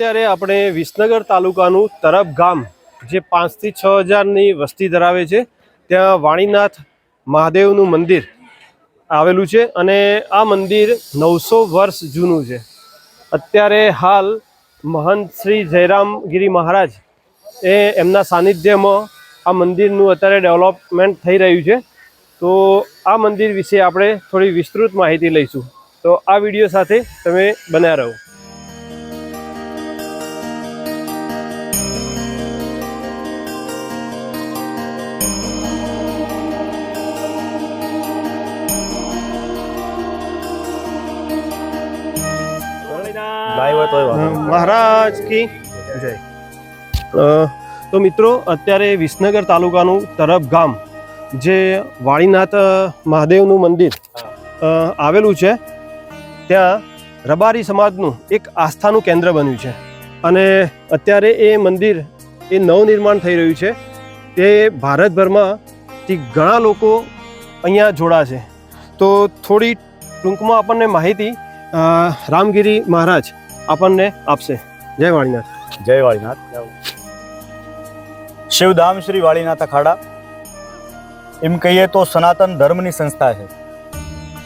અત્યારે આપણે વિસનગર તાલુકાનું તરફ ગામ, જે પાંચથી છ હજારની વસ્તી ધરાવે છે, ત્યાં વાણીનાથ મહાદેવનું મંદિર આવેલું છે અને આ મંદિર નવસો વર્ષ જૂનું છે. અત્યારે હાલ મહંત શ્રી જયરામગીરી મહારાજ એ એમના સાનિધ્યમાં આ મંદિરનું અત્યારે ડેવલપમેન્ટ થઈ રહ્યું છે. તો આ મંદિર વિશે આપણે થોડી વિસ્તૃત માહિતી લઈશું. તો આ વીડિયો સાથે તમે બન્યા રહો. તોય મહારાજ કી જય. તો મિત્રો અત્યારે વિસનગર તાલુકાનું તરફ ગામ જે વાળીનાથ મહાદેવનું મંદિર આવેલું છે ત્યાં રબારી સમાજનું એક આસ્થાનું કેન્દ્ર બન્યું છે. અને અત્યારે એ મંદિર એ નવનિર્માણ થઈ રહ્યું છે. તે ભારતભરમાંથી ઘણા લોકો અહીંયા જોડાશે તો થોડી ટૂંકમાં આપણને માહિતી રામગીરી મહારાજ આપણને આપશે. જય વાળીનાથ. જય વાળીનાથ. શિવધામ શ્રી વાળીનાથ અખાડા. એમ કહીએ તો સનાતન ધર્મની સંસ્થા છે.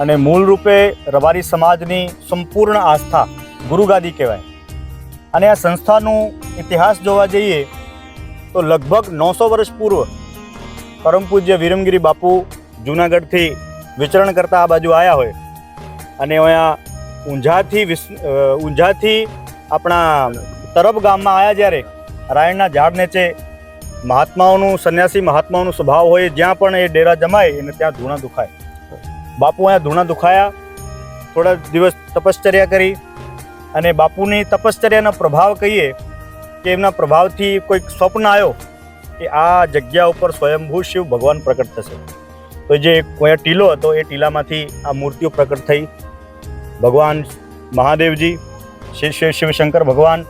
અને મૂળ રૂપે રબારી સમાજની સંપૂર્ણ આસ્થા ગુરુગાદી કહેવાય. અને આ સંસ્થાનું ઇતિહાસ જોવા જઈએ તો લગભગ નવસો વર્ષ પૂર્વ પરમ પૂજ્ય વિરમગીરી બાપુ જુનાગઢથી વિચરણ કરતા આ બાજુ આવ્યા હોય. અને અહીંયા ઊંઝાથી ઊંઝાથી આપણા તરફ ગામમાં આવ્યા જ્યારે રાયણના ઝાડ નીચે મહાત્માઓનું, સંન્યાસી મહાત્માઓનું સ્વભાવ હોય જ્યાં પણ એ ડેરા જમાય, એને ત્યાં ધૂણા દુખાય. બાપુ અહીંયા ધૂણા દુખાયા, થોડા દિવસ તપશ્ચર્યા કરી અને બાપુની તપશ્ચર્યાનો પ્રભાવ કહીએ કે એમના પ્રભાવથી કોઈક સ્વપ્ન આવ્યો કે આ જગ્યા ઉપર સ્વયંભૂ શિવ ભગવાન પ્રકટ થશે. તો જે કોઈ ટીલો હતો એ ટીલામાંથી આ મૂર્તિઓ પ્રકટ થઈ ભગવાન મહાદેવજી શિવ શિવ શિવશંકર ભગવાન,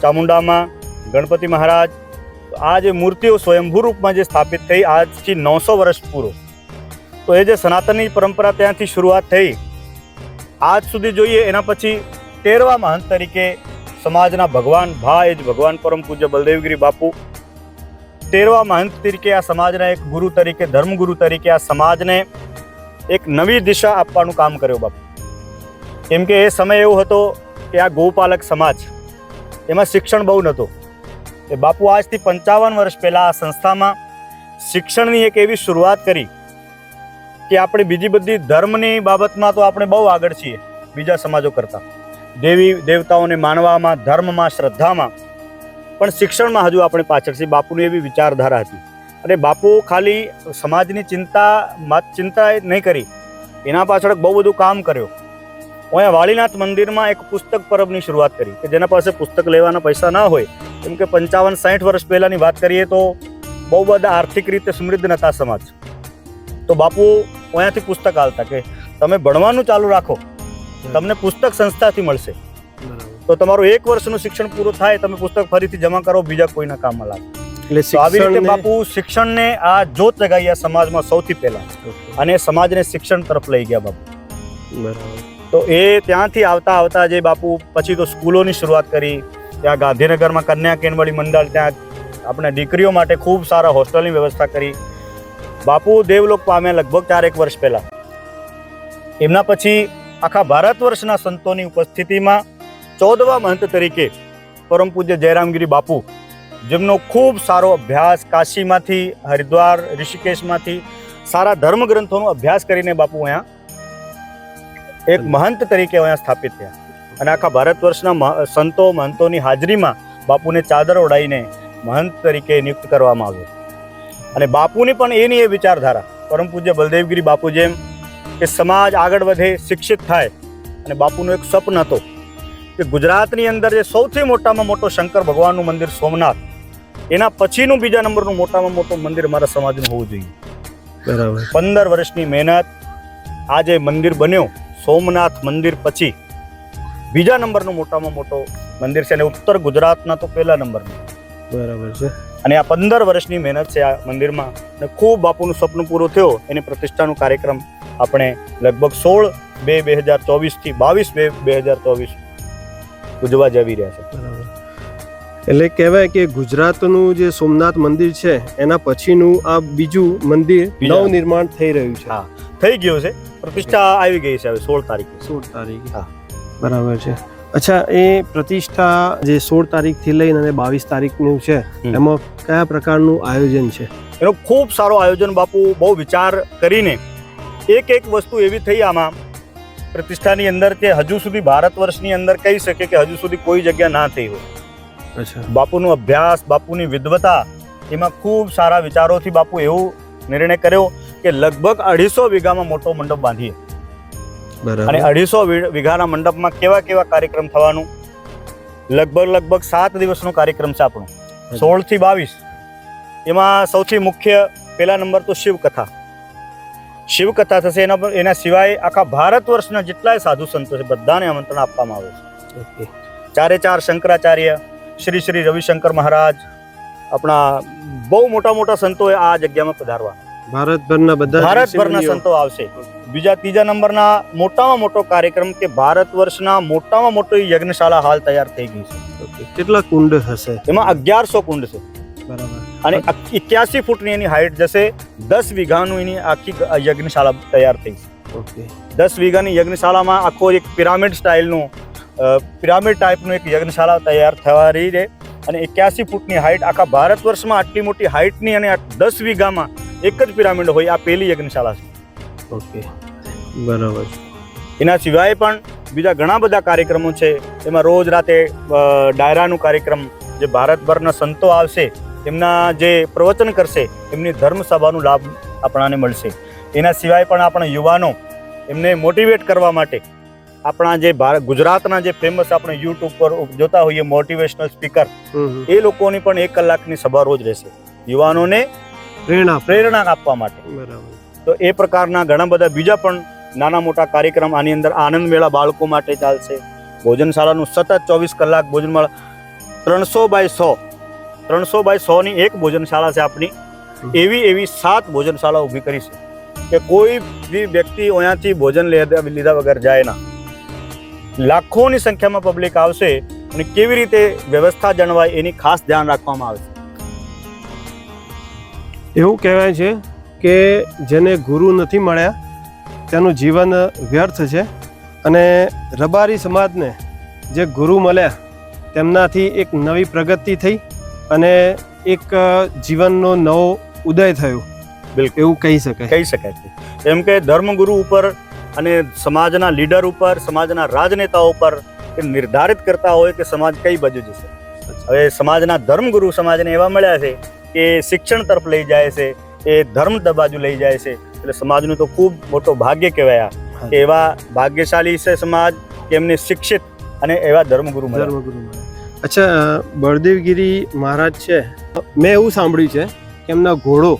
ચામુંડામાં ગણપતિ મહારાજ, આ જે મૂર્તિઓ સ્વયંભૂ રૂપમાં જે સ્થાપિત થઈ આજથી નવસો વર્ષ પૂરો. તો એ જે સનાતનની પરંપરા ત્યાંથી શરૂઆત થઈ, આજ સુધી જોઈએ એના પછી તેરવા મહંત તરીકે સમાજના ભગવાન ભાઈ જ ભગવાન પરમ પૂજ્ય બલદેવગીરી બાપુ, તેરવા મહંત તરીકે આ સમાજના એક ગુરુ તરીકે, ધર્મગુરુ તરીકે આ સમાજને એક નવી દિશા આપવાનું કામ કર્યું બાપુ. કેમ કે એ સમય એવો હતો કે આ ગૌપાલક સમાજ એમાં શિક્ષણ બહુ નહોતું. એ બાપુ આજથી પંચાવન વર્ષ પહેલાં આ સંસ્થામાં શિક્ષણની એક એવી શરૂઆત કરી કે આપણે બીજી બધી ધર્મની બાબતમાં તો આપણે બહુ આગળ છીએ, બીજા સમાજો કરતાં. દેવી દેવતાઓને માનવામાં, ધર્મમાં, શ્રદ્ધામાં પણ શિક્ષણમાં હજુ આપણે પાછળ છીએ. બાપુની એવી વિચારધારા હતી. અને બાપુ ખાલી સમાજની ચિંતા ચિંતા નહીં કરી. એના પાછળ બહુ બધું કામ કર્યો. હું અહીંયા વાળીનાથ મંદિરમાં એક પુસ્તક પરબની શરૂઆત કરી કે જેના પાસે પુસ્તક લેવાના પૈસા ના હોય કેમ કે પંચાવન સાઠ વર્ષ પહેલાંની વાત કરીએ તો બહુ બધા આર્થિક રીતે સમૃદ્ધ નતા સમાજ. તો બાપુ અહીંયાથી પુસ્તક આવતા કે તમે ભણવાનું ચાલુ રાખો તમને પુસ્તક સંસ્થાથી મળશે. તો તમારું એક વર્ષનું શિક્ષણ પૂરું થાય તમે પુસ્તક ફરીથી જમા કરો બીજા કોઈના કામમાં લાગે. એટલે આવી રીતે બાપુ શિક્ષણને આ જોત આ સમાજમાં સૌથી પહેલા. અને સમાજને શિક્ષણ તરફ લઈ ગયા બાપુ. બરાબર. તો એ ત્યાંથી આવતા આવતા જે બાપુ પછી તો સ્કૂલોની શરૂઆત કરી, ત્યાં ગાંધીનગરમાં કન્યા કેનવળી મંડળ, ત્યાં આપણે દીકરીઓ માટે ખૂબ સારા હોસ્ટેલની વ્યવસ્થા કરી. બાપુ દેવલોક પામ્યા લગભગ ચારેક વર્ષ પહેલાં. એમના પછી આખા ભારત વર્ષના સંતોની ઉપસ્થિતિમાં ચૌદવા મહંત તરીકે પરમ પૂજ્ય જયરામગીરી બાપુ, જેમનો ખૂબ સારો અભ્યાસ કાશીમાંથી, હરિદ્વાર, ઋષિકેશમાંથી સારા ધર્મગ્રંથોનો અભ્યાસ કરીને બાપુ અહીંયા એક મહંત તરીકે અહીંયા સ્થાપિત થયા. અને આખા ભારત વર્ષના સંતો મહંતોની હાજરીમાં બાપુને ચાદર ઓઢાઈને મહંત તરીકે નિયુક્ત કરવામાં આવ્યો. અને બાપુની પણ એની એ વિચારધારા પરમ પૂજ્ય બલદેવગીરી બાપુ જેમ કે સમાજ આગળ વધે શિક્ષિત થાય અને બાપુનું એક સ્વપ્ન હતો કે ગુજરાતની અંદર જે સૌથી મોટામાં મોટો શંકર ભગવાનનું મંદિર સોમનાથ એના પછીનું બીજા નંબરનું મોટામાં મોટું મંદિર મારા સમાજનું હોવું જોઈએ. બરાબર. પંદર વર્ષની મહેનત આ જે મંદિર બન્યો. સોમનાથ મંદિર પછી બીજા નંબરનું મોટામાં મોટો મંદિર છે અને ઉત્તર ગુજરાતના તો પહેલા નંબરનું. બરાબર છે. અને આ પંદર વર્ષની મહેનત છે આ મંદિરમાં અને ખૂબ બાપુનું સપનું પૂરું થયો. એની પ્રતિષ્ઠાનો કાર્યક્રમ આપણે લગભગ સોળ બે બે હજાર ચોવીસથી બાવીસ બે બે હજાર ચોવીસ ઉજવા જવી રહ્યા છે. બરાબર. એટલે કહેવાય કે ગુજરાતનું જે સોમનાથ મંદિર છે એના પછીનું આ બીજું મંદિર નવ નવનિર્માણ થઈ રહ્યું છે. હા. થઈ ગયો છે પ્રતિષ્ઠા આવી ગઈ છે હવે સોળ તારીખે. સોળ તારીખ? હા. બરાબર છે. અચ્છા એ પ્રતિષ્ઠા જે સોળ તારીખથી લઈને અને બાવીસ તારીખનું છે એમાં કયા પ્રકારનું આયોજન છે? એનો ખૂબ સારો આયોજન બાપુ બહુ વિચાર કરીને એક એક વસ્તુ એવી થઈ આમાં પ્રતિષ્ઠાની અંદર કે હજુ સુધી ભારત વર્ષની અંદર કહી શકે કે હજુ સુધી કોઈ જગ્યા ના થઈ હોય. અચ્છા. બાપુનો અભ્યાસ બાપુની વિદ્વતા એમાં ખૂબ સારા વિચારોથી બાપુ એવું નિર્ણય કર્યો. કે લગભગ અઢીસો વીઘામાં મોટો મંડપ બાંધીએ. અને અઢીસો વીઘાના મંડપમાં કેવા કેવા કાર્યક્રમ થવાનું? લગભગ લગભગ સાત દિવસનો કાર્યક્રમ છે આપણો. સોળથી બાવીસ. એમાં સૌથી મુખ્ય પહેલા નંબર તો શિવકથા. શિવકથા થશે એના પર એના સિવાય આખા ભારત વર્ષના જેટલાય સાધુ સંતો છે બધાને આમંત્રણ આપવામાં આવે છે. ચારે ચાર શંકરાચાર્ય શ્રી શ્રી રવિશંકર મહારાજ આપણા બહુ મોટા મોટા સંતોએ આ જગ્યામાં પધારવા. ભારતભરના બધા ભારતભરના સંતો આવશે. બીજા ત્રીજા નંબરના મોટામાં મોટો કાર્યક્રમ કે ભારત વર્ષના મોટામાં મોટો યજ્ઞશાળા હાલ તૈયાર થઈ ગઈ છે. કેટલા કુંડ હશે? એમાં અગિયારસો કુંડ છે. બરાબર. અને એક્યાસી ફૂટની એની હાઈટ જશે. દસ વીઘાનું એની આખી યજ્ઞશાળા તૈયાર થઈ છે. ઓકે. દસ વીઘાની યજ્ઞશાળામાં આખો એક પિરામિડ સ્ટાઇલનું પિરામિડ ટાઈપનું એક યજ્ઞશાળા તૈયાર થવા રહી છે. અને એક્યાસી ફૂટની હાઈટ આખા ભારત વર્ષમાં આટલી મોટી હાઈટની અને દસ વીઘામાં એક જ પિરામિડ હોય આ પહેલી યજ્ઞશાળા છે. ઓકે. બરાબર. એના સિવાય પણ બીજા ઘણા બધા કાર્યક્રમો છે. એમાં રોજ રાતે ડાયરાનું કાર્યક્રમ જે ભારતભરના સંતો આવશે એમના જે પ્રવચન કરશે એમની ધર્મસભાનો લાભ આપણાને મળશે. એના સિવાય પણ આપણા યુવાનો એમને મોટિવેટ કરવા માટે આપણા જે ભારત ગુજરાતના જે ફેમસ આપણે યુટ્યુબ પર જોતા હોઈએ મોટિવેશનલ સ્પીકર. એ લોકોની પણ એક કલાકની સભા રોજ રહેશે. યુવાનોને પ્રેરણા પ્રેરણા આપવા માટે. બરાબર. તો એ પ્રકારના ઘણા બધા બીજા પણ નાના મોટા કાર્યક્રમ આની અંદર આનંદ મેળા બાળકો માટે ચાલશે. ભોજનશાળાનું સતત ચોવીસ કલાક ભોજનમાળા ત્રણસો બાય સો ત્રણસો બાય સોની એક ભોજનશાળા છે આપણી. એવી એવી સાત ભોજનશાળા ઊભી કરી છે કે કોઈ બી વ્યક્તિ અહીંયાથી ભોજન લીધા લીધા વગર જાય ના. લાખોની સંખ્યામાં પબ્લિક આવશે અને કેવી રીતે વ્યવસ્થા જણવાય એની ખાસ ધ્યાન રાખવામાં આવે છે. એવું કહેવાય છે કે જેને ગુરુ નથી મળ્યા તેનું જીવન વ્યર્થ છે અને રબારી સમાજને જે ગુરુ મળ્યા તેમનાથી એક નવી પ્રગતિ થઈ અને એક જીવનનો નવો ઉદય થયો. બિલકુલ. એવું કહી શકાય. કહી શકાય છે. એમ કે ધર્મગુરુ ઉપર અને સમાજના લીડર ઉપર સમાજના રાજનેતાઓ ઉપર એ નિર્ધારિત કરતા હોય કે સમાજ કઈ બાજુ જશે. હવે સમાજના ધર્મગુરુ સમાજને એવા મળ્યા છે કે શિક્ષણ તરફ લઈ જાય છે એ ધર્મ બાજુ લઈ જાય છે. એટલે સમાજનું તો ખૂબ મોટો ભાગ્ય કહેવાય કે એવા ભાગ્યશાળી છે સમાજ કે એમને શિક્ષિત અને એવા ધર્મગુરુ ધર્મગુરુ અચ્છા બળદેવગીરી મહારાજ છે. મેં એવું સાંભળ્યું છે કે એમના ઘોડો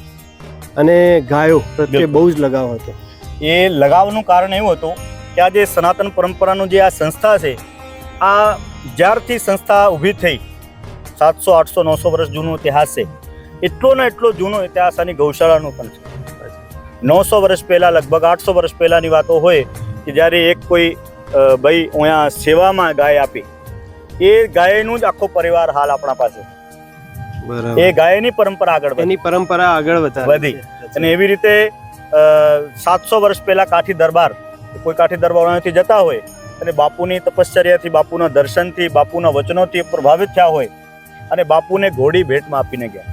અને ગાયો પ્રત્યે બહુ જ લગાવ હતો. એ લગાવનું કારણ એવું હતું કે આ જે સનાતન પરંપરાનું જે આ સંસ્થા છે આ જ્યારથી સંસ્થા ઊભી થઈ સાતસો આઠસો નવસો વર્ષ જૂનો ઇતિહાસ છે. એટલો ને એટલો જૂનો ઇતિહાસ આની ગૌશાળાનો પણ છે. નવસો વર્ષ પહેલાં લગભગ આઠસો વર્ષ પહેલાંની વાતો હોય કે જ્યારે એક કોઈ ભાઈ અહીંયા સેવામાં ગાય આપી એ ગાયનું જ આખો પરિવાર હાલ આપણા પાસે. એ ગાયની પરંપરા આગળ વધી. એની પરંપરા આગળ વધી. અને એવી રીતે સાતસો વર્ષ પહેલા કાઠી દરબાર કોઈ કાઠી દરબારમાંથી જતા હોય અને બાપુની તપશ્ચર્યાથી બાપુના દર્શનથી બાપુના વચનોથી પ્રભાવિત થયા હોય અને બાપુને ઘોડી ભેટમાં આપીને ગયા.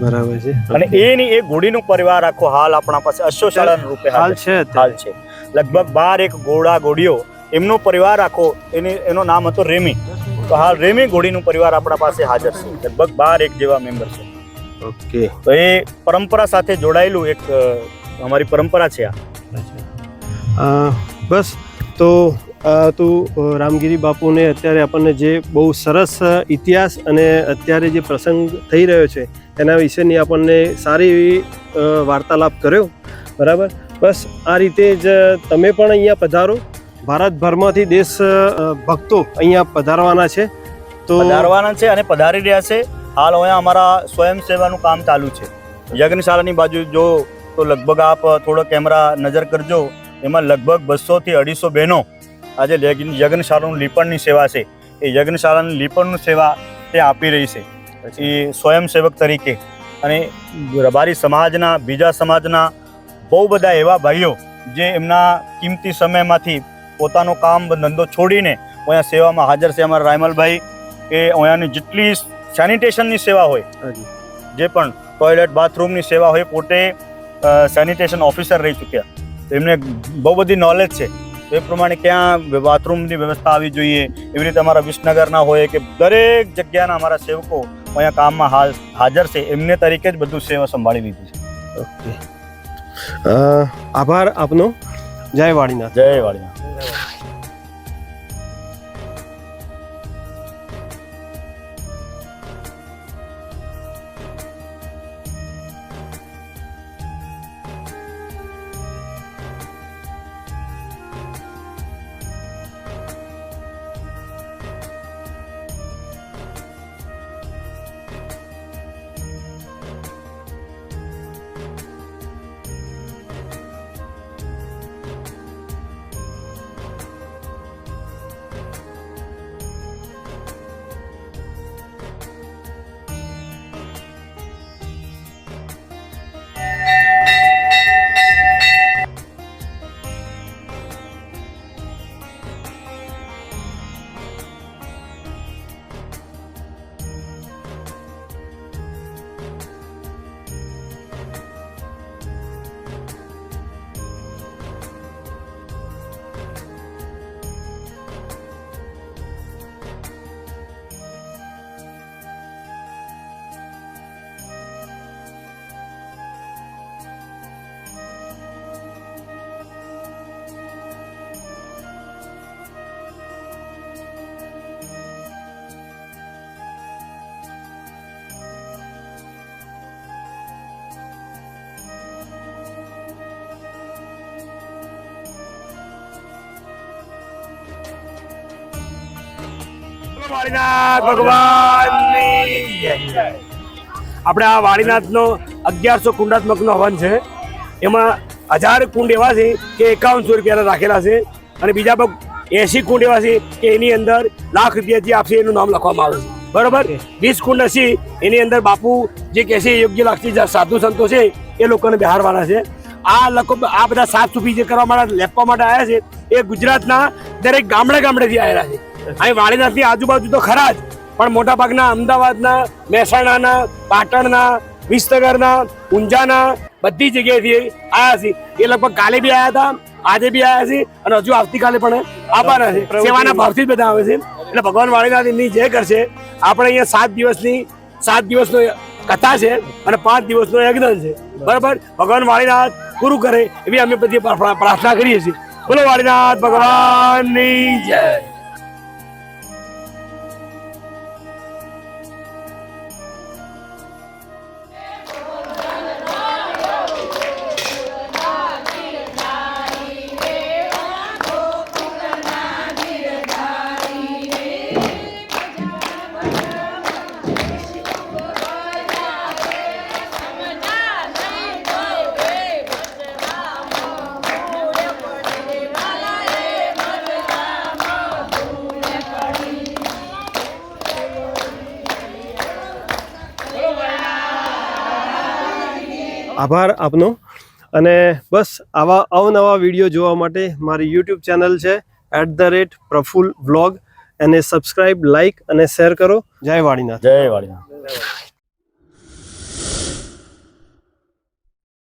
બરાબર છે. અને એની એ ઘોડીનું પરિવાર આખો હાલ આપણા પાસે અશ્વશાળા રૂપે હાલ છે. હાલ છે. લગભગ બાર એક ઘોડા ઘોડીઓ એમનો પરિવાર આખો એની એનો નામ હતો રેમી. તો હાલ રેમી ઘોડીનું પરિવાર આપણા પાસે હાજર છે. લગભગ બાર એક જેવા મેમ્બર છે. ઓકે તો એ પરંપરા સાથે જોડાયેલું એક અમારી પરંપરા છે આ. બસ તો તું રામગીરી બાપુને અત્યારે આપણને જે બહુ સરસ ઇતિહાસ અને અત્યારે જે પ્રસંગ થઈ રહ્યો છે એના વિશેની આપણને સારી એવી વાર્તાલાપ કર્યો. બરાબર? બસ આ રીતે જ તમે પણ અહીંયા પધારો. ભારતભરમાંથી દેશ ભક્તો અહીંયા પધારવાના છે. તો પધારવાના છે અને પધારી રહ્યા છે. હાલ અહીંયા અમારા સ્વયંસેવાનું કામ ચાલુ છે. યજ્ઞશાળાની બાજુ જો તો લગભગ આપ થોડો કેમેરા નજર કરજો. એમાં લગભગ બસોથી અઢીસો બહેનો આજે યજ્ઞ- યજ્ઞશાળાનું લીપણની સેવા છે. એ યજ્ઞશાળાની લીપણની સેવા ત્યાં આપી રહી છે. એ સ્વયંસેવક તરીકે અને રબારી સમાજના બીજા સમાજના બહુ બધા એવા ભાઈઓ જે એમના કિંમતી સમયમાંથી પોતાનો કામ ધંધો છોડીને અહીંયા સેવામાં હાજર છે. અમારા રાયમલભાઈ કે અહીંયાની જેટલી સેનિટેશનની સેવા હોય જે પણ ટોયલેટ બાથરૂમની સેવા હોય પોતે સેનિટેશન ઓફિસર રહી ચૂક્યા. તો એમને બહુ બધી નોલેજ છે. તો એ પ્રમાણે ક્યાં બાથરૂમની વ્યવસ્થા આવી જોઈએ? એવી રીતે અમારા વિસનગરના હોય કે દરેક જગ્યાના અમારા સેવકો અહીંયા કામમાં હાજર છે. એમને તરીકે જ બધું સેવા સંભાળી લીધી છે. ઓકે. આભાર આપનો. જય વાડીનાથ જય વાળીના વાળીનાથ ભગવાન. આપણે આ વાળીનાથનો અગિયારસો કુંડાત્મકનો હવન છે. એમાં હજાર કુંડ એવા છે કે એકાવનસો રૂપિયાના રાખેલા છે. અને બીજા પણ એસી કુંડ એવા છે કે એની અંદર લાખ રૂપિયા જે આપશે એનું નામ લખવામાં આવે છે. બરોબર? વીસ કુંડ હશે, એની અંદર બાપુ જે કહેશે યોગ્ય લાગશે સાધુ સંતો છે, એ લોકોને બહારવાના છે. આ લોકો આ બધા સાફ સુફી જે કરવા માટે લેપવા માટે આવ્યા છે, એ ગુજરાતના દરેક ગામડે ગામડેથી આવેલા છે. અહીં વાળીનાથની આજુબાજુ તો ખરા જ પણ મોટા ભાગના અમદાવાદના મહેસાણાના પાટણના વિસનગરના ઊંઝાના બધી જગ્યાએથી આવ્યા છે એ લગભગ કાલે બી આવ્યા હતા આજે બી આવ્યા છે અને હજુ આવતીકાલે પણ આવવાના છે. સેવાના ભાવથી જ બધા આવે છે. એટલે ભગવાન વાળીનાથ એમની જે કરશે. આપણે અહીંયા સાત દિવસની સાત દિવસનો કથા છે અને પાંચ દિવસનો યજ્ઞ છે. બરાબર? ભગવાન વાળીનાથ પૂરું કરે એવી અમે બધી પ્રાર્થના પ્રાર્થના કરીએ છીએ. બોલો વાળીનાથ ભગવાનની જય. આભાર આપનો. અને બસ આવા અવનવા વીડિયો જોવા માટે મારી યુટ્યુબ ચેનલ છે at the rate Praful vlog એને સબસ્ક્રાઈબ લાઇક અને શેર કરો. જય વાડીનાથ જય વાળીના